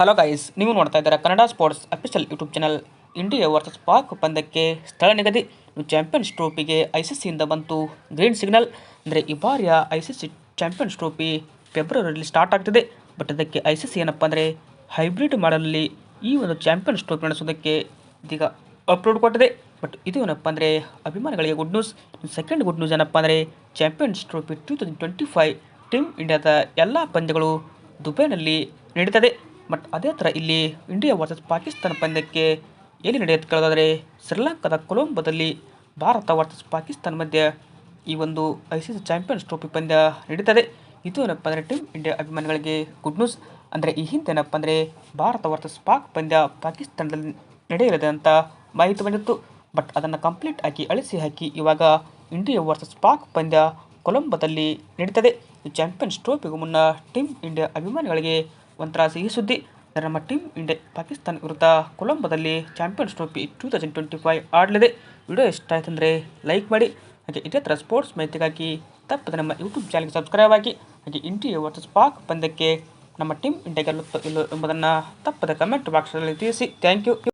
Hello guys ನೀವು ನೋಡ್ತಾ ಇದ್ದೀರಾ Kannada sports official YouTube channel India versus Pak ಒಪ್ಪಂದಕ್ಕೆ ಸ್ಥಳ ನಿಗದಿ. ಚಾಂಪಿಯನ್ಸ್ ಟ್ರೋಫಿಗೆ ಐ ಸಿ ಸಿಯಿಂದ ಬಂತು ಗ್ರೀನ್ ಸಿಗ್ನಲ್ ಅಂದರೆ ಈ ಬಾರಿಯ I C C champions trophy ಫೆಬ್ರವರಿಯಲ್ಲಿ ಸ್ಟಾರ್ಟ್ ಆಗ್ತಿದೆ. ಬಟ್ ಅದಕ್ಕೆ ಐ ಸಿ ಸಿ ಏನಪ್ಪ ಅಂದರೆ ಹೈಬ್ರಿಡ್ ಮಾಡಲಲ್ಲಿ ಈ ಒಂದು ಚಾಂಪಿಯನ್ಸ್ ಟ್ರೋಫಿ ನಡೆಸೋದಕ್ಕೆ ಇದೀಗ ಅಪ್ಲೋಡ್ ಕೊಟ್ಟಿದೆ. ಬಟ್ ಇದು ಏನಪ್ಪ ಅಂದರೆ ಅಭಿಮಾನಿಗಳಿಗೆ good news second good news ಏನಪ್ಪ ಅಂದರೆ champions trophy two thousand twenty five team ಇಂಡಿಯಾದ ಎಲ್ಲ ಪಂದ್ಯಗಳು ದುಬೈನಲ್ಲಿ ನಡೀತದೆ. ಬಟ್ ಅದೇ ಥರ ಇಲ್ಲಿ ಇಂಡಿಯಾ ವರ್ಸಸ್ ಪಾಕಿಸ್ತಾನ ಪಂದ್ಯಕ್ಕೆ ಎಲ್ಲಿ ನಡೆಯುತ್ತೆ ಕೇಳೋದಾದರೆ ಶ್ರೀಲಂಕಾದ ಕೊಲಂಬೋದಲ್ಲಿ ಭಾರತ ವರ್ಸಸ್ ಪಾಕಿಸ್ತಾನ ಮಧ್ಯೆ ಈ ಒಂದು I C C champions trophy ಪಂದ್ಯ ನಡೀತದೆ. ಇದು ಏನಪ್ಪ ಅಂದರೆ ಟೀಮ್ ಇಂಡಿಯಾ ಅಭಿಮಾನಿಗಳಿಗೆ ಗುಡ್ ನ್ಯೂಸ್ ಅಂದರೆ ಈ ಹಿಂದೆ ಏನಪ್ಪ ಅಂದರೆ ಭಾರತ ವರ್ಸಸ್ ಪಾಕ್ ಪಂದ್ಯ ಪಾಕಿಸ್ತಾನದಲ್ಲಿ ನಡೆಯಲಿದೆ ಅಂತ ಮಾಹಿತಿ ಬಂದಿತ್ತು. ಬಟ್ ಅದನ್ನು ಕಂಪ್ಲೀಟ್ ಆಗಿ ಅಳಿಸಿ ಹಾಕಿ ಇವಾಗ ಇಂಡಿಯಾ ವರ್ಸಸ್ ಪಾಕ್ ಪಂದ್ಯ ಕೊಲಂಬೋದಲ್ಲಿ ನಡೀತದೆ. ಈ ಚಾಂಪಿಯನ್ಸ್ ಟ್ರೋಫಿಗೂ ಮುನ್ನ ಟೀಮ್ ಇಂಡಿಯಾ ಅಭಿಮಾನಿಗಳಿಗೆ ಒಂಥರ ಸಿಹಿ ಸುದ್ದಿ. ನಮ್ಮ ಟೀಮ್ ಇಂಡಿಯಾ, ಪಾಕಿಸ್ತಾನ ವಿರುದ್ಧ ಕೊಲಂಬೋದಲ್ಲಿ champions trophy two thousand twenty five ಆಡಲಿದೆ. ವಿಡಿಯೋ ಇಷ್ಟ ಆಯ್ತು ಅಂದರೆ ಲೈಕ್ ಮಾಡಿ. ಹಾಗೆ ಇದೇ ಥರ ಸ್ಪೋರ್ಟ್ಸ್ ಮಾಹಿತಿಗಾಗಿ ತಪ್ಪದೆ ನಮ್ಮ ಯೂಟ್ಯೂಬ್ ಚಾನಲ್ಗೆ ಸಬ್ಸ್ಕ್ರೈಬ್ ಆಗಿ. ಹಾಗೆ ಇಂಡಿಯಾ ವರ್ಸಸ್ ಪಾಕ್ ಪಂದ್ಯಕ್ಕೆ ನಮ್ಮ ಟೀಮ್ ಇಂಡಿಯಾ ಗೆಲ್ಲುತ್ತೋ ಇಲ್ಲೋ ಎಂಬುದನ್ನು ತಪ್ಪದೆ ಕಮೆಂಟ್ ಬಾಕ್ಸ್ನಲ್ಲಿ ತಿಳಿಸಿ. Thank you.